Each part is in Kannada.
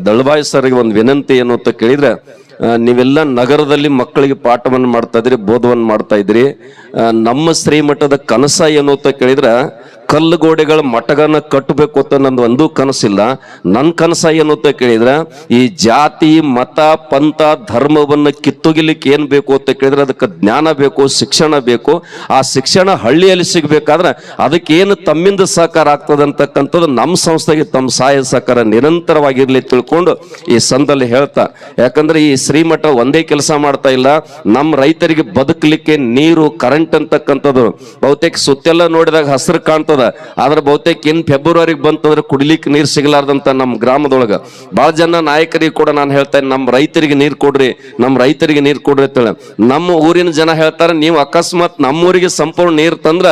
ದಳವಾಯಿ ಸರ್ಗೆ ಒಂದು ವಿನಂತಿ ಏನು ಅಂತ ಕೇಳಿದ್ರೆ ನೀವೆಲ್ಲ ನಗರದಲ್ಲಿ ಮಕ್ಕಳಿಗೆ ಪಾಠವನ್ನು ಮಾಡ್ತಾ ಇದ್ರಿ ಬೋಧವನ್ನು ಮಾಡ್ತಾ ಇದ್ರಿ ನಮ್ಮ ಶ್ರೀಮಠದ ಕನಸ ಏನು ಅಂತ ಕೇಳಿದ್ರೆ ಕಲ್ಲು ಗೋಡೆಗಳ ಮಠಗನ್ನ ಕಟ್ಟಬೇಕು ಅಂತ ನಂದು ಒಂದು ಕನಸಿಲ್ಲ. ನನ್ನ ಕನಸ ಏನು ಅಂತ ಕೇಳಿದ್ರೆ, ಈ ಜಾತಿ, ಮತ, ಪಂಥ, ಧರ್ಮವನ್ನು ಕಿತ್ತೊಗಿಲಿಕ್ಕೆ ಏನು ಬೇಕು ಅಂತ ಕೇಳಿದ್ರೆ ಅದಕ್ಕೆ ಜ್ಞಾನ ಬೇಕು, ಶಿಕ್ಷಣ ಬೇಕು. ಆ ಶಿಕ್ಷಣ ಹಳ್ಳಿಯಲ್ಲಿ ಸಿಗ್ಬೇಕಾದ್ರೆ ಅದಕ್ಕೆ ಏನು ತಮ್ಮಿಂದ ಸಹಕಾರ ಆಗ್ತದೆ ಅಂತಕ್ಕಂಥದ್ದು ನಮ್ಮ ಸಂಸ್ಥೆಗೆ ತಮ್ಮ ಸಹಾಯ ಸಹಕಾರ ನಿರಂತರವಾಗಿರ್ಲಿ ತಿಳ್ಕೊಂಡು ಈ ಸಂದಲ್ಲಿ ಹೇಳ್ತಾ. ಯಾಕಂದ್ರೆ ಈ ಶ್ರೀಮಠ ಒಂದೇ ಕೆಲಸ ಮಾಡ್ತಾ ಇಲ್ಲ. ನಮ್ಮ ರೈತರಿಗೆ ಬದುಕಲಿಕ್ಕೆ ನೀರು ಕರೆಂಟ್ ಅಂತಕ್ಕಂಥದ್ದು. ಬಹುತೇಕ ಸುತ್ತೆಲ್ಲ ನೋಡಿದಾಗ ಹಸಿರು ಕಾಣ್ತದ. ಆದ್ರೆ ಬಹುತೇಕ ಇನ್ ಫೆಬ್ರವರಿಗೆ ಬಂತಂದ್ರೆ ಕುಡಿಲಿಕ್ಕೆ ನೀರು ಸಿಗಲಾರ್ದಂತ ನಮ್ಮ ಗ್ರಾಮದೊಳಗ. ಬಹಳ ಜನ ನಾಯಕರಿಗೆ ಕೂಡ ನಾನು ಹೇಳ್ತೇನೆ ನಮ್ಮ ರೈತರಿಗೆ ನೀರು ಕೊಡ್ರಿ ನಮ್ಮ ರೈತರಿಗೆ ನೀರು ಕೊಡ್ರಿ ಅಂತೇಳಿ. ನಮ್ಮ ಊರಿನ ಜನ ಹೇಳ್ತಾರೆ, ನೀವು ಅಕಸ್ಮಾತ್ ನಮ್ಮೂರಿಗೆ ಸಂಪೂರ್ಣ ನೀರು ತಂದ್ರ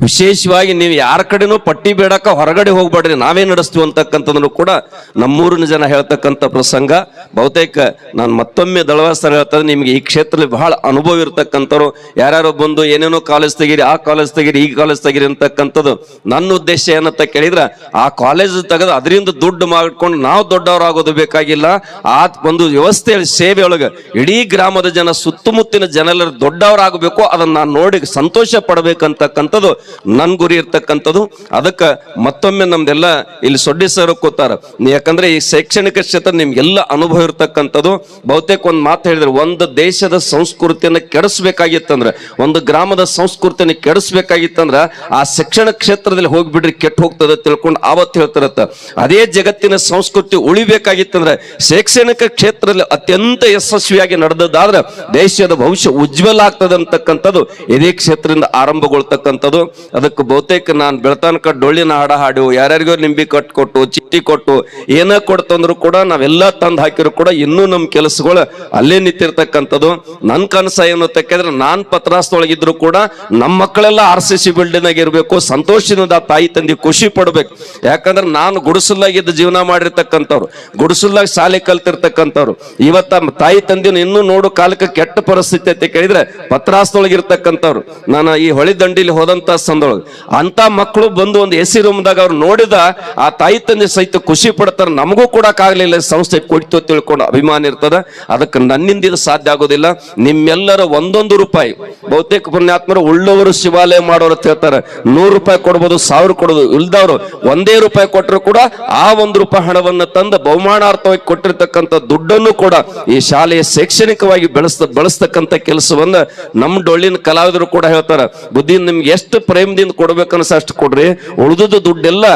ವಿಶೇಷವಾಗಿ ನೀವು ಯಾರ ಕಡೆನೂ ಪಟ್ಟಿ ಬೇಡಕ ಹೊರಗಡೆ ಹೋಗ್ಬೇಡ್ರಿ. ನಾವೇ ನಡೆಸ್ತೀವಿ ಅಂತಕ್ಕಂಥದ್ದನ್ನು ಕೂಡ ನಮ್ಮೂರಿನ ಜನ ಹೇಳ್ತಕ್ಕಂಥ ಪ್ರಸಂಗ. ಬಹುತೇಕ ನಾನು ಮತ್ತೊಮ್ಮೆ ದಳವಾಸರ ಹೇಳ್ತಾರೆ ನಿಮ್ಗೆ ಈ ಕ್ಷೇತ್ರದಲ್ಲಿ ಬಹಳ ಅನುಭವ ಇರತಕ್ಕಂಥವ್ರು. ಯಾರ್ಯಾರು ಬಂದು ಏನೇನೋ ಕಾಲೇಜ್ ತೆಗೀರಿ, ಆ ಕಾಲೇಜ್ ತೆಗೀರಿ, ಈ ಕಾಲೇಜ್ ತೆಗೀರಿ ಅಂತಕ್ಕಂಥದ್ದು. ನನ್ನ ಉದ್ದೇಶ ಏನಂತ ಕೇಳಿದ್ರೆ, ಆ ಕಾಲೇಜ್ ತೆಗೆದು ಅದರಿಂದ ದುಡ್ಡು ಮಾಡ್ಕೊಂಡು ನಾವು ದೊಡ್ಡವರಾಗೋದು ಬೇಕಾಗಿಲ್ಲ. ಆ ಒಂದು ವ್ಯವಸ್ಥೆ ಸೇವೆ ಒಳಗೆ ಇಡೀ ಗ್ರಾಮದ ಜನ, ಸುತ್ತಮುತ್ತಿನ ಜನರೆಲ್ಲರೂ ದೊಡ್ಡವರಾಗಬೇಕು. ಅದನ್ನ ನಾನು ನೋಡಿ ಸಂತೋಷ ಪಡಬೇಕಂತಕ್ಕಂಥದ್ದು. ನನ್ ಗುರಿ ಇರ್ತಕ್ಕಂಥದ್ದು. ಅದಕ್ಕೆ ಮತ್ತೊಮ್ಮೆ ನಮ್ದೆಲ್ಲ ಇಲ್ಲಿ ಸೊಡ್ಡಿ ಸರ್ ಕೂತಾರ. ಯಾಕಂದ್ರೆ ಈ ಶೈಕ್ಷಣಿಕ ಕ್ಷೇತ್ರ ನಿಮ್ಗೆಲ್ಲ ಅನುಭವ ಇರ್ತಕ್ಕಂಥದ್ದು. ಬಹುತೇಕ ಒಂದು ಮಾತು ಹೇಳಿದ್ರೆ ಒಂದು ದೇಶದ ಸಂಸ್ಕೃತಿಯನ್ನು ಕೆಡಿಸ್ಬೇಕಾಗಿತ್ತಂದ್ರೆ, ಒಂದು ಗ್ರಾಮದ ಸಂಸ್ಕೃತಿಯನ್ನು ಕೆಡಿಸ್ಬೇಕಾಗಿತ್ತಂದ್ರ, ಆ ಶಿಕ್ಷಣ ಕ್ಷೇತ್ರದಲ್ಲಿ ಹೋಗ್ಬಿಡ್ರಿ ಕೆಟ್ಟ ಹೋಗ್ತದೆ ತಿಳ್ಕೊಂಡು ಆವತ್ತು ಹೇಳ್ತಿರತ್ತ. ಅದೇ ಜಗತ್ತಿನ ಸಂಸ್ಕೃತಿ ಉಳಿಬೇಕಾಗಿತ್ತಂದ್ರೆ, ಶೈಕ್ಷಣಿಕ ಕ್ಷೇತ್ರದಲ್ಲಿ ಅತ್ಯಂತ ಯಶಸ್ವಿಯಾಗಿ ನಡೆದದ್ದಾದ್ರೆ ದೇಶದ ಭವಿಷ್ಯ ಉಜ್ವಲ ಆಗ್ತದೆ ಅಂತಕ್ಕಂಥದ್ದು. ಇದೇ ಕ್ಷೇತ್ರದಿಂದ ಆರಂಭಗೊಳ್ತಕ್ಕಂಥದ್ದು. ಅದಕ್ಕೆ ಬಹುತೇಕ ನಾನು ಬೆಳತನಕ ಡೊಳ್ಳಿನ ಹಾಡ ಹಾಡು ಯಾರ್ಯಾರಿಗೋ ನಿಂಬಿ ಕಟ್ ಕೊಟ್ಟು ಚಿಟ್ಟಿ ಕೊಟ್ಟು ಏನ ಕೊಡ್ತಂದ್ರು ಕೂಡ ನಾವೆಲ್ಲ ತಂದು ಹಾಕಿದ್ರು ಕೂಡ ಇನ್ನೂ ನಮ್ಮ ಕೆಲಸಗಳು ಅಲ್ಲೇ ನಿಂತಿರ್ತಕ್ಕಂಥದ್ದು. ನನ್ನ ಕನಸ ಏನು ತಕ್ಕಿದ್ರೆ ನಾನ್ ಪತ್ರಾಸದೊಳಗಿದ್ರು ಕೂಡ ನಮ್ಮ ಮಕ್ಕಳೆಲ್ಲ ಆರ್ ಸಿ ಸಿ ಬಿಲ್ಡಿಂಗ್ ಇರಬೇಕು, ಸಂತೋಷದಿಂದ ತಾಯಿ ತಂದೆ ಖುಷಿ ಪಡ್ಬೇಕು. ಯಾಕಂದ್ರೆ ನಾನು ಗುಡಿಸಲಾಗಿದ್ದ ಜೀವನ ಮಾಡಿರ್ತಕ್ಕಂಥವ್ರು ಗುಡಿಸಲ್ಲಾಗ ಶಾಲೆ ಕಲ್ತಿರ್ತಕ್ಕಂಥವ್ರು. ಇವತ್ತ ತಾಯಿ ತಂದಿನ ಇನ್ನೂ ನೋಡು ಕಾಲಕ್ಕೆ ಕೆಟ್ಟ ಪರಿಸ್ಥಿತಿ ಅಂತ ಕೇಳಿದ್ರೆ ಪತ್ರಾಸ್ತೊಳಗಿರ್ತಕ್ಕಂಥವ್ರು ನಾನು ಈ ಹೊಳಿ ದಂಡಿಲಿ ಹೋದಂತ ಸಂದೊಳಗೆ. ಅಂತ ಮಕ್ಕಳು ಬಂದು ಒಂದು ಎಸಿ ರೂಮ್ ರೂಮ್ದಾಗ ಅವ್ರು ನೋಡಿದ ಆ ತಾಯಿ ತಂದೆ ಸಹಿತ ಖುಷಿ ಪಡ್ತಾರೆ, ನಮಗೂ ಕೂಡ ಆಗಲಿಲ್ಲ ಸಂಸ್ಥೆ ಕೊಡ್ತು ತಿಳ್ಕೊಂಡು ಅಭಿಮಾನ ಇರ್ತದೆ. ಅದಕ್ಕೆ ನನ್ನಿಂದ ಇದು ಸಾಧ್ಯ ಆಗೋದಿಲ್ಲ. ನಿಮ್ಮೆಲ್ಲರ ಒಂದೊಂದು ರೂಪಾಯಿ, ಬಹುತೇಕ ಪುಣ್ಯಾತ್ಮರು ಉಳ್ಳವರು ಶಿವಾಲಯ ಮಾಡೋರು ಅಂತ ಹೇಳ್ತಾರೆ. ನೂರು ರೂಪಾಯಿ ಕೊಡ್ಬೋದು, ಸಾವಿರ ಕೊಡೋದು ಇಲ್ದವರು ಒಂದೇ ರೂಪಾಯಿ ಕೊಟ್ಟರು ಕೂಡ ಆ ಒಂದು ರೂಪಾಯಿ ಹಣವನ್ನು ತಂದು ಬಹುಮಾನಾರ್ಥವಾಗಿ ಕೊಟ್ಟಿರ್ತಕ್ಕಂಥ ದುಡ್ಡನ್ನು ಕೂಡ ಈ ಶಾಲೆಯ ಶೈಕ್ಷಣಿಕವಾಗಿ ಬೆಳೆಸ್ತ, ಬಳಸ್ತಕ್ಕಂಥ ಕೆಲಸವನ್ನ ನಮ್ಮ ಡೊಳ್ಳಿನ ಕಲಾವಿದರು ಕೂಡ ಹೇಳ್ತಾರೆ. ಬುದ್ಧಿ ನಿಮ್ಗೆ ಎಷ್ಟು ಪ್ರೇಮದಿಂದ ಕೊಡ್ಬೇಕನ್ಸ ಅಷ್ಟು ಕೊಡ್ರಿ. ಉಳಿದದ್ದು ದುಡ್ಡೆಲ್ಲ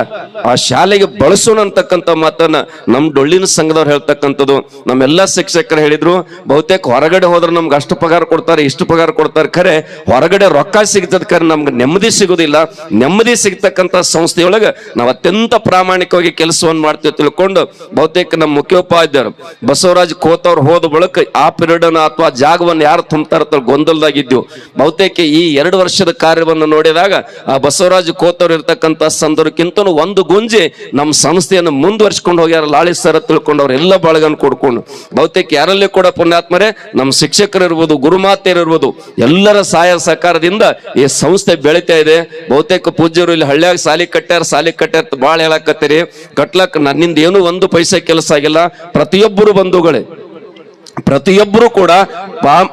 ಆ ಶಾಲೆಗೆ ಬಳಸೋಣ ಅಂತಕ್ಕಂಥ ಮಾತನ್ನ ನಮ್ಮ ಡೊಳ್ಳಿನ ಸಂಘದವ್ರು ಹೇಳ್ತಕ್ಕಂಥದ್ದು. ನಮ್ಮೆಲ್ಲ ಶಿಕ್ಷಕರು ಹೇಳಿದ್ರು, ಬಹುತೇಕ ಹೊರಗಡೆ ಹೋದ್ರೆ ನಮ್ಗೆ ಅಷ್ಟು ಪಗಾರ ಕೊಡ್ತಾರೆ, ಇಷ್ಟು ಪಗಾರ ಕೊಡ್ತಾರೆ. ಖರೆ, ಹೊರಗಡೆ ರೊಕ್ಕ ಸಿಗ್ತದ ಖರೆ, ನಮ್ಗೆ ನೆಮ್ಮದಿ ಸಿಗೋದಿಲ್ಲ. ನೆಮ್ಮದಿ ಸಿಗ್ತಕ್ಕಂಥ ಸಂಸ್ಥೆಯೊಳಗೆ ನಾವು ಅತ್ಯಂತ ಪ್ರಾಮಾಣಿಕವಾಗಿ ಕೆಲಸವನ್ನು ಮಾಡ್ತೀವಿ ತಿಳ್ಕೊಂಡು, ಬಹುತೇಕ ನಮ್ಮ ಮುಖ್ಯೋಪಾಧ್ಯಾಯರು, ಬಸವರಾಜ್ ಕೋತವ್ರು ಹೋದ ಬಳಿಕ ಆ ಪಿರಿಯಡ್ ಅಥವಾ ಜಾಗವನ್ನು ಯಾರು ತುಂಬ್ತಾರ ಗೊಂದಲದಾಗಿದ್ದೀವಿ. ಬಹುತೇಕ ಈ ಎರಡು ವರ್ಷದ ಕಾರ್ಯವನ್ನು ನೋಡಿದಾಗ ಆ ಬಸವರಾಜ್ ಕೋತವ್ರು ಇರ್ತಕ್ಕಂಥ ಸಂದರ್ಭಕ್ಕಿಂತ ಒಂದು ಗುಂಜಿ ನಮ್ಮ ಸಂಸ್ಥೆಯನ್ನು ಮುಂದುವರ್ಸ್ಕೊಂಡು ಹೋಗ್ಯಾರ, ಲಾಳಿ ಸರ್ ತಿಳ್ಕೊಂಡು ಅವ್ರು ಎಲ್ಲ ಬಾಳಗನ್ ಕೊಡ್ಕೊಂಡು. ಬಹುತೇಕ ಯಾರಲ್ಲಿ ಕೂಡ ಪುಣ್ಯಾತ್ಮರೇ ನಮ್ಮ ಶಿಕ್ಷಕರು ಇರ್ಬೋದು, ಗುರುಮಾತೆಯರು ಇರ್ಬೋದು, ಎಲ್ಲರ ಸಹಾಯ ಸಹಕಾರದಿಂದ ಈ ಸಂಸ್ಥೆ ಬೆಳಿತಾ ಇದೆ. ಬಹುತೇಕ ಪೂಜ್ಯರು ಇಲ್ಲಿ ಹಳ್ಳಿಯಾಗ ಸಾಲಿ ಕಟ್ಟ್ಯಾರ ಸಾಲಿ ಕಟ್ಟ್ಯಾರ ಬಾಳ ಹೇಳಕತ್ತೀರಿ. ಕಟ್ಲಕ್ ನನ್ನಿಂದ ಏನು ಒಂದು ಪೈಸೆ ಕೆಲಸ ಆಗಿಲ್ಲ. ಪ್ರತಿಯೊಬ್ಬರು ಬಂಧುಗಳೇ. ಪ್ರತಿಯೊಬ್ಬರು ಕೂಡ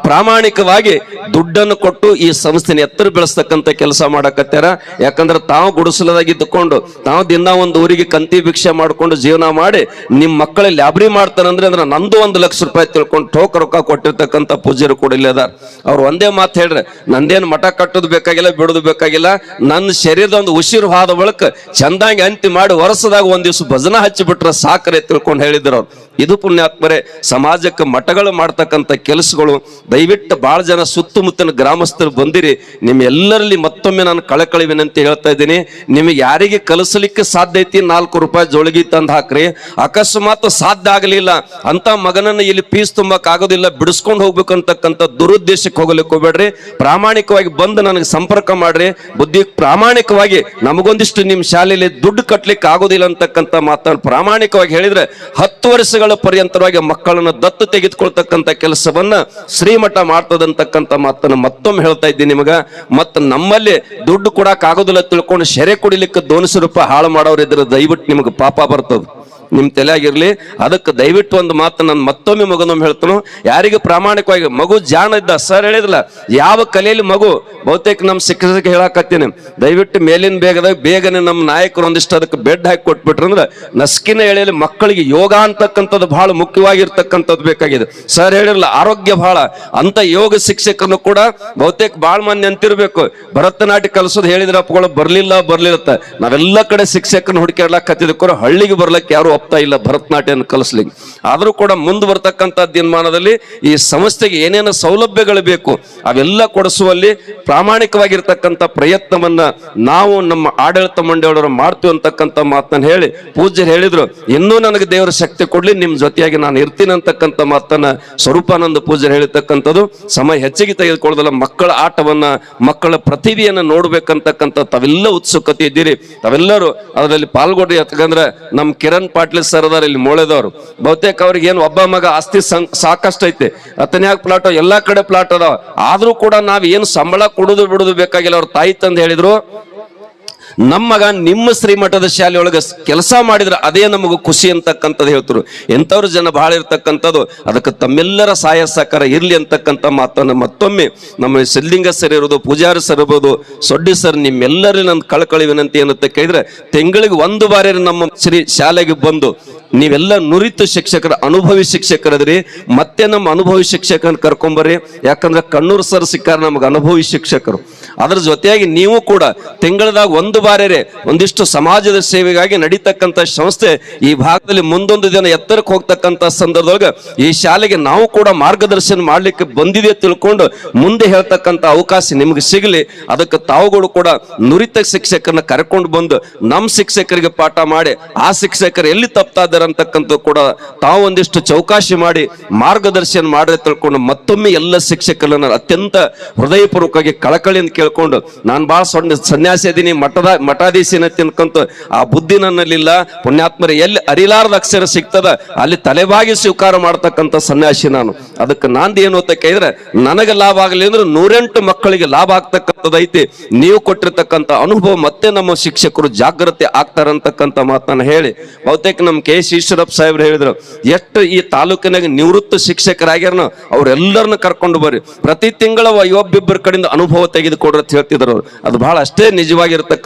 ಪ್ರಾಮಾಣಿಕವಾಗಿ ದುಡ್ಡನ್ನು ಕೊಟ್ಟು ಈ ಸಂಸ್ಥೆನ ಎತ್ತರ ಬೆಳೆಸ್ತಕ್ಕಂಥ ಕೆಲಸ ಮಾಡಕತ್ತಾರ ಯಾಕಂದ್ರೆ ತಾವು ಗುಡಿಸಲದಾಗಿದ್ದುಕೊಂಡು, ತಾವು ದಿನ ಒಂದು ಊರಿಗೆ ಕಂತಿ ಭಿಕ್ಷೆ ಮಾಡ್ಕೊಂಡು ಜೀವನ ಮಾಡಿ ನಿಮ್ಮ ಮಕ್ಕಳ ಲ್ಯಾಬ್ರಿ ಮಾಡ್ತಾರಂದ್ರೆ ಅಂದ್ರೆ ನಂದು ಒಂದು ಲಕ್ಷ ರೂಪಾಯಿ ತಿಳ್ಕೊಂಡು ಠೋಕ ರೊಕ್ಕ ಕೊಟ್ಟಿರ್ತಕ್ಕಂಥ ಪೂಜ್ಯರು ಕೂಡ ಇಲ್ಲದ ಅವ್ರು ಒಂದೇ ಮಾತು ಹೇಳ್ರಿ, ನಂದೇನು ಮಠ ಕಟ್ಟೋದು ಬೇಕಾಗಿಲ್ಲ, ಬಿಡೋದು ಬೇಕಾಗಿಲ್ಲ ನನ್ನ ಶರೀರದ ಒಂದು ಉಸಿರು ಹಾದ ಬಳಿಕ ಚಂದಾಗಿ ಅಂತಿ ಮಾಡಿ ವರ್ಷದಾಗ ಒಂದ್ ದಿವ್ಸ ಭಜನ ಹಚ್ಚಿಬಿಟ್ರೆ ಸಾಕ್ರೆ ತಿಳ್ಕೊಂಡು ಹೇಳಿದ್ರು ಅವ್ರು. ಇದು ಪುಣ್ಯಾತ್ಮರೇ, ಸಮಾಜಕ್ಕೆ ಮಠಗಳು ಮಾಡ್ತಕ್ಕಂಥ ಕೆಲಸಗಳು, ದಯವಿಟ್ಟು ಭಾಳ ಜನ ಸುತ್ತಮುತ್ತಲಿನ ಗ್ರಾಮಸ್ಥರು ಬಂದಿರಿ. ನಿಮ್ಮೆಲ್ಲರಲ್ಲಿ ಮತ್ತೊಮ್ಮೆ ನಾನು ಕಳಕಳಿ ವಿನಂತಿ ಹೇಳ್ತಾ ಇದ್ದೀನಿ. ನಿಮಗೆ ಯಾರಿಗೆ ಕಲಿಸಲಿಕ್ಕೆ ಸಾಧ್ಯ ಐತಿ ನಾಲ್ಕು ರೂಪಾಯಿ ಜೋಳಿಗೆ ತಂದು ಹಾಕ್ರಿ. ಅಕಸ್ಮಾತ್ ಸಾಧ್ಯ ಆಗಲಿಲ್ಲ ಅಂತ ಮಗನನ್ನ ಇಲ್ಲಿ ಫೀಸ್ ತುಂಬಕ್ ಆಗೋದಿಲ್ಲ, ಬಿಡಿಸ್ಕೊಂಡು ಹೋಗ್ಬೇಕಂತಕ್ಕಂಥ ದುರುದ್ದೇಶಕ್ಕೆ ಹೋಗಲಿಕ್ಕೆ ಹೋಗ್ಬೇಡ್ರಿ. ಪ್ರಾಮಾಣಿಕವಾಗಿ ಬಂದು ನನಗೆ ಸಂಪರ್ಕ ಮಾಡ್ರಿ. ಬುದ್ಧಿ ಪ್ರಾಮಾಣಿಕವಾಗಿ ನಮಗೊಂದಿಷ್ಟು ನಿಮ್ ಶಾಲೆಯಲ್ಲಿ ದುಡ್ಡು ಕಟ್ಟಲಿಕ್ಕೆ ಆಗೋದಿಲ್ಲ ಅಂತಕ್ಕಂಥ ಮಾತನ್ನು ಪ್ರಾಮಾಣಿಕವಾಗಿ ಹೇಳಿದ್ರೆ ಹತ್ತು ವರ್ಷಗಳ ಪರ್ಯಂತರವಾಗಿ ಮಕ್ಕಳನ್ನು ದತ್ತು ತೆಗೆದುಕೊಂಡು ತೆಗೆದುಕೊಳ್ತಕ್ಕಂಥ ಕೆಲಸವನ್ನ ಶ್ರೀಮಠ ಮಾಡ್ತದಂತಕ್ಕಂಥ ಮಾತನ್ನು ಮತ್ತೊಮ್ಮೆ ಹೇಳ್ತಾ ಇದ್ದೀನಿ ನಿಮಗ. ಮತ್ತ ನಮ್ಮಲ್ಲಿ ದುಡ್ಡು ಕೊಡಕ್ ಆಗೋದಿಲ್ಲ ತಿಳ್ಕೊಂಡು ಶೆರೆ ಕುಡಿಲಿಕ್ಕೆ ದೋನ್ಸು ರೂಪಾಯಿ ಹಾಳು ಮಾಡೋರು ಇದ್ರೆ ದಯವಿಟ್ಟು ನಿಮಗೆ ಪಾಪ ಬರ್ತದ. ನಿಮ್ ತಲೆಯಾಗಿರಲಿ. ಅದಕ್ಕೆ ದಯವಿಟ್ಟು ಒಂದು ಮಾತು ನಾನು ಮತ್ತೊಮ್ಮೆ ಮಗನೊಮ್ಮೆ ಹೇಳ್ತಾನು. ಯಾರಿಗೂ ಪ್ರಾಮಾಣಿಕವಾಗಿ ಮಗು ಜಾಣ ಇದ್ದ ಸರ್ ಹೇಳಿದ್ಲ ಯಾವ ಕಲೆಯಲ್ಲಿ ಮಗು? ಬಹುತೇಕ ನಮ್ಮ ಶಿಕ್ಷಕರಿಗೆ ಹೇಳಕತ್ತೀನಿ. ದಯವಿಟ್ಟು ಮೇಲಿನ ಬೇಗದಾಗ ಬೇಗನೆ ನಮ್ಮ ನಾಯಕರು ಒಂದಿಷ್ಟು ಅದಕ್ಕೆ ಬೆಡ್ ಹಾಕಿ ಕೊಟ್ಬಿಟ್ರು ಅಂದ್ರೆ, ನಸ್ಕಿನ ಎಳೆಯಲ್ಲಿ ಮಕ್ಕಳಿಗೆ ಯೋಗ ಅಂತಕ್ಕಂಥದ್ದು ಬಹಳ ಮುಖ್ಯವಾಗಿರ್ತಕ್ಕಂಥದ್ದು ಬೇಕಾಗಿದೆ. ಸರ್ ಹೇಳಿರಲ್ಲ ಆರೋಗ್ಯ ಬಹಳ. ಅಂತ ಯೋಗ ಶಿಕ್ಷಕನು ಕೂಡ ಬಹುತೇಕ ಬಾಳ್ ಮಂದಿ ಅಂತಿರ್ಬೇಕು. ಭರತನಾಟ್ಯ ಕಲಿಸೋದು ಹೇಳಿದ್ರೆ ಅಪ್ಪಗಳು ಬರ್ಲಿಲ್ಲ ಬರ್ಲಿಲ್ಲ ನಾವೆಲ್ಲ ಕಡೆ ಶಿಕ್ಷಕನ ಹುಡುಕಾಡ್ಲಕತ್ತಿದ್ದಕ್ಕೋರ ಹಳ್ಳಿಗೆ ಬರ್ಲಕ್ಕೆ ಯಾರು ಒಪ್ತಾ ಇಲ್ಲ ಭರತನಾಟ್ಯನ ಕಲಿಸ್ಲಿಕ್ಕೆ. ಆದರೂ ಕೂಡ ಮುಂದೆ ಬರ್ತಕ್ಕಂಥ ದಿನಮಾನದಲ್ಲಿ ಈ ಸಂಸ್ಥೆಗೆ ಏನೇನು ಸೌಲಭ್ಯಗಳು ಬೇಕು, ಅವೆಲ್ಲ ಕೊಡಿಸುವಲ್ಲಿ ಪ್ರಾಮಾಣಿಕವಾಗಿರ್ತಕ್ಕಂಥ ಪ್ರಯತ್ನವನ್ನ ನಾವು ನಮ್ಮ ಆಡಳಿತ ಮಂಡಳಿಯವರು ಮಾಡ್ತೀವಿ ಅಂತಕ್ಕಂಥ ಮಾತನ್ನ ಹೇಳಿ ಪೂಜ್ಯರು ಹೇಳಿದ್ರು, ಇನ್ನೂ ನನಗೆ ದೇವರ ಶಕ್ತಿ ಕೊಡ್ಲಿ ನಿಮ್ಮ ಜೊತೆಯಾಗಿ ನಾನು ಇರ್ತೀನಿ ಅಂತಕ್ಕಂಥ ಮಾತನ್ನ ಸ್ವರೂಪಾನಂದ ಪೂಜ್ಯರು ಹೇಳಿರ್ತಕ್ಕಂಥದ್ದು. ಸಮಯ ಹೆಚ್ಚಿಗೆ ತೆಗೆದುಕೊಳ್ಳೋದಲ್ಲ, ಮಕ್ಕಳ ಆಟವನ್ನ, ಮಕ್ಕಳ ಪ್ರತಿಭೆಯನ್ನು ನೋಡ್ಬೇಕಂತಕ್ಕಂಥ ತಾವೆಲ್ಲ ಉತ್ಸುಕತೆ ಇದ್ದೀರಿ. ತಾವೆಲ್ಲರೂ ಅದರಲ್ಲಿ ಪಾಲ್ಗೊಡ್ರಿ ಯಾಕಂದ್ರೆ ನಮ್ ಕಿರಣ್ ಪಾಟೀಲ್ ಸರ್ ಅದಾರ, ಇಲ್ಲಿ ಮೋಳೆದವರು. ಬಹುತೇಕ ಅವ್ರಿಗೆ ಏನು ಒಬ್ಬ ಮಗ ಆಸ್ತಿ ಸಾಕಷ್ಟು ಐತೆ ಹತ್ತನ್ಯಾಗ ಪ್ಲಾಟ್ ಎಲ್ಲಾ ಕಡೆ ಪ್ಲಾಟ್ ಅದಾವ. ಆದ್ರೂ ಕೂಡ ನಾವ್ ಏನು ಸಂಬಳ ಕೊಡುದು ಬಿಡುದು ಬೇಕಾಗಿಲ್ಲ, ಅವ್ರ ತಾಯಿ ತಂದು ಹೇಳಿದ್ರು ನಮ್ಮ ಮಗ ನಿಮ್ಮ ಶ್ರೀಮಠದ ಶಾಲೆಯೊಳಗೆ ಕೆಲಸ ಮಾಡಿದ್ರೆ ಅದೇ ನಮಗೂ ಖುಷಿ ಅಂತಕ್ಕಂಥದ್ದು ಹೇಳ್ತರು. ಎಂಥವ್ರ ಜನ ಭಾಳ ಇರ್ತಕ್ಕಂಥದ್ದು, ಅದಕ್ಕೆ ತಮ್ಮೆಲ್ಲರ ಸಹಾಯ ಸಹಕಾರ ಇರಲಿ ಅಂತಕ್ಕಂಥ ಮಾತನ್ನು ಮತ್ತೊಮ್ಮೆ ನಮ್ಮ ಸಿದ್ಲಿಂಗ ಸರ್ ಇರೋದು ಪೂಜಾರಿ ಸರ್ ಇರ್ಬೋದು, ಸೊಡ್ಡಿ ಸರ್ ನಿಮ್ಮೆಲ್ಲರಲ್ಲಿ ನನ್ನ ಕಳಕಳಿ ವಿನಂತಿ ಏನಂತ ಕೇಳಿದ್ರೆ, ತಿಂಗಳಿಗೆ ಒಂದು ಬಾರಿ ನಮ್ಮ ಶ್ರೀ ಶಾಲೆಗೆ ಬಂದು ನೀವೆಲ್ಲ ನುರಿತ ಶಿಕ್ಷಕರ, ಅನುಭವಿ ಶಿಕ್ಷಕರದ್ರಿ, ಮತ್ತೆ ನಮ್ಮ ಅನುಭವಿ ಶಿಕ್ಷಕನ ಕರ್ಕೊಂಬರ್ರಿ. ಯಾಕಂದ್ರೆ ಕಣ್ಣೂರು ಸರ್ ಸಿಕ್ಕಾರ ನಮಗೆ ಅನುಭವಿ ಶಿಕ್ಷಕರು. ಅದ್ರ ಜೊತೆಯಾಗಿ ನೀವು ಕೂಡ ತಿಂಗಳದಾಗ ಒಂದು ಬಾರಿ ಒಂದಿಷ್ಟು ಸಮಾಜದ ಸೇವೆಗಾಗಿ ನಡೀತಕ್ಕಂಥ ಸಂಸ್ಥೆ ಈ ಭಾಗದಲ್ಲಿ ಮುಂದೊಂದು ದಿನ ಎತ್ತರಕ್ಕೆ ಹೋಗ್ತಕ್ಕಂಥ ಸಂದರ್ಭದೊಳಗೆ ಈ ಶಾಲೆಗೆ ನಾವು ಕೂಡ ಮಾರ್ಗದರ್ಶನ ಮಾಡ್ಲಿಕ್ಕೆ ಬಂದಿದೆ ತಿಳ್ಕೊಂಡು ಮುಂದೆ ಹೇಳ್ತಕ್ಕಂಥ ಅವಕಾಶ ನಿಮ್ಗೆ ಸಿಗಲಿ. ಅದಕ್ಕೆ ತಾವುಗಳು ಕೂಡ ನುರಿತ ಶಿಕ್ಷಕರನ್ನ ಕರ್ಕೊಂಡು ಬಂದು ನಮ್ಮ ಶಿಕ್ಷಕರಿಗೆ ಪಾಠ ಮಾಡಿ, ಆ ಶಿಕ್ಷಕರು ಎಲ್ಲಿ ತಪ್ತಾ ಇದ್ದಾರೆ ಅಂತಕ್ಕಂಥ ಕೂಡ ತಾವು ಒಂದಿಷ್ಟು ಚೌಕಾಶಿ ಮಾಡಿ ಮಾರ್ಗದರ್ಶನ ಮಾಡಿ ತಿಳ್ಕೊಂಡು ಮತ್ತೊಮ್ಮೆ ಎಲ್ಲ ಶಿಕ್ಷಕರನ್ನ ಅತ್ಯಂತ ಹೃದಯಪೂರ್ವಕವಾಗಿ ಕಳಕಳಿಯಿಂದ ಕೇಳ್ಕೊಂಡು ನಾನು ಬಹಳ ಸಣ್ಣ ಸನ್ಯಾಸಿ ಇದೀನಿ, ಮಠದ ಮಠಾಧೀಶನ ತಿನ್ಕಂತ ಆ ಬುದ್ಧಿ ನನ್ನಲ್ಲಿಲ್ಲ. ಪುಣ್ಯಾತ್ಮರ ಎಲ್ಲಿ ಅರಿಲಾರದ ಅಕ್ಷರ ಸಿಗ್ತದ, ಅಲ್ಲಿ ತಲೆಬಾಗಿ ಸ್ವೀಕಾರ ಮಾಡ್ತಕ್ಕಂಥ ಸನ್ಯಾಸಿ ನಾನು. ಅದಕ್ಕೆ ನಂದು ಏನು ಅಂತ ಕೇಳಿದ್ರೆ, ನನಗೆ ಲಾಭ ಆಗಲಿ ಅಂದ್ರೆ ನೂರೆಂಟು ಮಕ್ಕಳಿಗೆ ಲಾಭ ಆಗ್ತಕ್ಕಂಥದ್ದೈತಿ ನೀವು ಕೊಟ್ಟಿರ್ತಕ್ಕಂಥ ಅನುಭವ ಮತ್ತೆ ನಮ್ಮ ಶಿಕ್ಷಕರು ಜಾಗೃತಿ ಆಗ್ತಾರಂತಕ್ಕಂಥ ಮಾತನ್ನ ಹೇಳಿ. ಬಹುತೇಕ ನಮ್ಮ ಕೆ ಎಸ್ ಈಶ್ವರಪ್ಪ ಸಾಹೇಬ್ರು ಹೇಳಿದ್ರು, ಎಷ್ಟು ಈ ತಾಲೂಕಿನಾಗ ನಿವೃತ್ತ ಶಿಕ್ಷಕರಾಗ್ಯಾರನೋ ಅವ್ರೆಲ್ಲರನ್ನ ಕರ್ಕೊಂಡು ಬರ್ರಿ. ಪ್ರತಿ ತಿಂಗಳ ಒಬ್ಬಿಬ್ಬರ ಕಡೆಯಿಂದ ಅನುಭವ ತೆಗೆದುಕೊಡ್ರಿ ಅಂತ ಹೇಳ್ತಿದ್ರು ಅದು ಬಹಳ ಅಷ್ಟೇ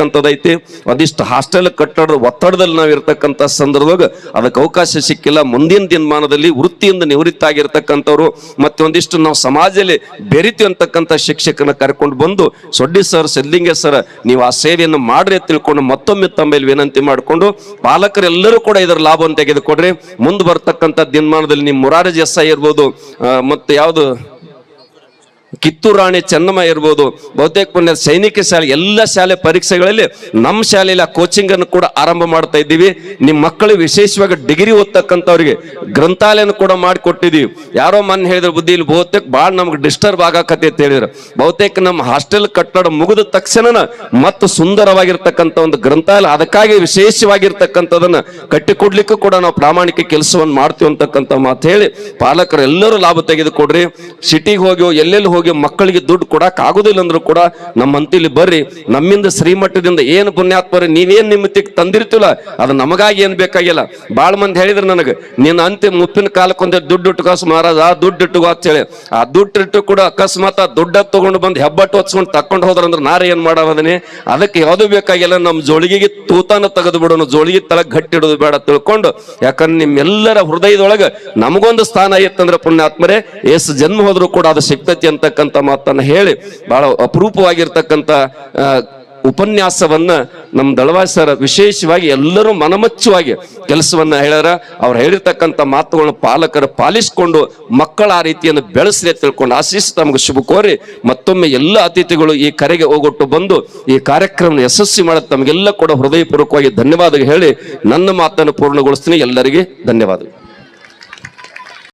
ನಿಜವಾಗಿರ್ತಕ್ಕಂಥದ್ದೈತಿ ಒಂದಿಷ್ಟು ಹಾಸ್ಟೆಲ್ ಕಟ್ಟಡದ ಒತ್ತಡದಲ್ಲಿ ನಾವು ಇರ್ತಕ್ಕಂಥ ಸಂದರ್ಭದಾಗ ಅದಕ್ಕೆ ಅವಕಾಶ ಸಿಕ್ಕಿಲ್ಲ. ಮುಂದಿನ ದಿನಮಾನದಲ್ಲಿ ವೃತ್ತಿಯಿಂದ ನಿವೃತ್ತ ಆಗಿರ್ತಕ್ಕಂಥವ್ರು ಮತ್ತೆ ಒಂದಿಷ್ಟು ನಾವು ಸಮಾಜದಲ್ಲಿ ಬೆರಿತೀವಿ ಅಂತಕ್ಕಂಥ ಶಿಕ್ಷಕನ ಕರ್ಕೊಂಡು ಬಂದು, ಸೊಡ್ಡಿ ಸರ್ ಸಿದ್ಲಿಂಗೆ ಸರ್, ನೀವು ಆ ಸೇವೆಯನ್ನು ಮಾಡ್ರಿ ತಿಳ್ಕೊಂಡು ಮತ್ತೊಮ್ಮೆ ತಮ್ಮಲ್ಲಿ ವಿನಂತಿ ಮಾಡಿಕೊಂಡು ಪಾಲಕರೆಲ್ಲರೂ ಕೂಡ ಇದರ ಲಾಭವನ್ನು ತೆಗೆದುಕೊಡ್ರಿ. ಮುಂದೆ ಬರ್ತಕ್ಕಂಥ ದಿನಮಾನದಲ್ಲಿ ನಿಮ್ಮ ಮುರಾರಜಿ ಎಸ್ ಇರ್ಬೋದು ಮತ್ತೆ ಯಾವುದು ಕಿತ್ತೂರು ರಾಣಿ ಚೆನ್ನಮ್ಮ ಇರ್ಬೋದು, ಬಹುತೇಕ ಸೈನಿಕ ಶಾಲೆ, ಎಲ್ಲ ಶಾಲೆ ಪರೀಕ್ಷೆಗಳಲ್ಲಿ ನಮ್ಮ ಶಾಲೆಯಲ್ಲಿ ಆ ಕೋಚಿಂಗ್ ಅನ್ನು ಕೂಡ ಆರಂಭ ಮಾಡ್ತಾ ಇದ್ದೀವಿ. ನಿಮ್ಮ ಮಕ್ಕಳು ವಿಶೇಷವಾಗಿ ಡಿಗ್ರಿ ಓದ್ತಕ್ಕಂಥವ್ರಿಗೆ ಗ್ರಂಥಾಲಯನ ಕೂಡ ಮಾಡಿಕೊಟ್ಟಿದ್ದೀವಿ. ಯಾರೋ ಮನ್ ಹೇಳಿದ್ರು, ಬುದ್ಧಿ, ಇಲ್ಲಿ ಬಹುತೇಕ ಭಾಳ ನಮ್ಗೆ ಡಿಸ್ಟರ್ಬ್ ಆಗಕತ್ತೆ ಅಂತ ಹೇಳಿದ್ರು. ಬಹುತೇಕ ನಮ್ಮ ಹಾಸ್ಟೆಲ್ ಕಟ್ಟಡ ಮುಗಿದ ತಕ್ಷಣ ಮತ್ತು ಸುಂದರವಾಗಿರ್ತಕ್ಕಂಥ ಒಂದು ಗ್ರಂಥಾಲಯ, ಅದಕ್ಕಾಗಿ ವಿಶೇಷವಾಗಿರ್ತಕ್ಕಂಥದನ್ನ ಕಟ್ಟಿಕೊಡ್ಲಿಕ್ಕೂ ಕೂಡ ನಾವು ಪ್ರಾಮಾಣಿಕ ಕೆಲಸವನ್ನು ಮಾಡ್ತೀವಿ ಅಂತಕ್ಕಂಥ ಮಾತು ಹೇಳಿ ಪಾಲಕರು ಎಲ್ಲರೂ ಲಾಭ ತೆಗೆದುಕೊಡ್ರಿ. ಸಿಟಿಗೆ ಹೋಗಿ ಎಲ್ಲೆಲ್ಲಿ ಹೋಗಿ ಮಕ್ಕಳಿಗೆ ದುಡ್ಡು ಕೊಡಕ್ ಆಗುದಿಲ್ಲ ಅಂದ್ರೂ ಕೂಡ ನಮ್ಮ ಅಂತಿಲಿ ಬರ್ರಿ, ನಮ್ಮಿಂದ ಶ್ರೀಮಠದಿಂದ ಏನು ಪುಣ್ಯಾತ್ಮರಿ ನೀವೇನ್ ನಿಮ್ಮತ್ತಿಗೆ ತಂದಿರ್ತಿಲ್ಲ ಅದು ನಮಗಾಗಿ ಏನ್ ಬೇಕಾಗಿಲ್ಲ. ಬಾಳ ಮಂದಿ ಹೇಳಿದ್ರು ನನಗೆ ನೀನ್ ಅಂತಿಮ ಮುಪ್ಪಿನ ಕಾಲಕ್ಕೆ ಒಂದೇ ದುಡ್ಡು ಇಟ್ಟುಕಾಸು ಮಹಾರಾಜ, ಆ ದುಡ್ಡು ಅಂತ ಹೇಳಿ. ಆ ದುಡ್ಡು ಇಟ್ಟು ಕೂಡ ಅಕಸ್ಮಾತ್ ಆ ದುಡ್ಡ ತಗೊಂಡು ಬಂದು ಹೆಬ್ಬಟ್ಟು ಹೊಚ್ಕೊಂಡು ತಕೊಂಡು ಹೋದ್ರಂದ್ರೆ ನಾರ ಏನ್ ಮಾಡವದನಿ ಅದಕ್ಕೆ ಯಾವುದು ಬೇಕಾಗಿಲ್ಲ ನಮ್ಮ ಜೋಳಿಗೆಗೆ ತೂತಾನ ತೆಗೆದು ಬಿಡೋಣ ಜೋಳಿಗೆ ತಳಗ್ ಗಟ್ಟಿಡೋದು ಬೇಡ ತಿಳ್ಕೊಂಡು, ಯಾಕಂದ್ರೆ ನಿಮ್ಮೆಲ್ಲರ ಹೃದಯದೊಳಗೆ ನಮಗೊಂದು ಸ್ಥಾನ ಇತ್ತಂದ್ರೆ ಪುಣ್ಯಾತ್ಮರೇ ಎಷ್ಟು ಜನ್ಮ ಹೋದ್ರು ಕೂಡ ಅದು ಸಿಗ್ತತಿ ಅಂತಕ್ಕಂಥ ಮಾತನ್ನ ಹೇಳಿ ಬಹಳ ಅಪರೂಪವಾಗಿರ್ತಕ್ಕಂಥ ಉಪನ್ಯಾಸವನ್ನ ನಮ್ಮ ದಳವಾಯಿ ಸರ್ ವಿಶೇಷವಾಗಿ ಎಲ್ಲರೂ ಮನಮಚ್ಚುವಾಗಿ ಕೆಲಸವನ್ನ ಹೇಳ್ಯಾರ. ಅವ್ರು ಹೇಳಿರ್ತಕ್ಕಂಥ ಮಾತುಗಳನ್ನು ಪಾಲಕರು ಪಾಲಿಸಿಕೊಂಡು ಮಕ್ಕಳ ಆ ರೀತಿಯನ್ನು ಬೆಳೆಸ್ರಿ ತಿಳ್ಕೊಂಡು ಆಶಿಸಿ ತಮಗೆ ಶುಭ ಕೋರಿ ಮತ್ತೊಮ್ಮೆ ಎಲ್ಲ ಅತಿಥಿಗಳು ಈ ಕರೆಗೆ ಹೋಗೊಟ್ಟು ಬಂದು ಈ ಕಾರ್ಯಕ್ರಮ ಯಶಸ್ವಿ ಮಾಡಕ್ಕೆ ತಮಗೆಲ್ಲ ಕೂಡ ಹೃದಯಪೂರ್ವಕವಾಗಿ ಧನ್ಯವಾದ ಹೇಳಿ ನನ್ನ ಮಾತನ್ನು ಪೂರ್ಣಗೊಳಿಸ್ತೀನಿ. ಎಲ್ಲರಿಗೆ ಧನ್ಯವಾದಗಳು.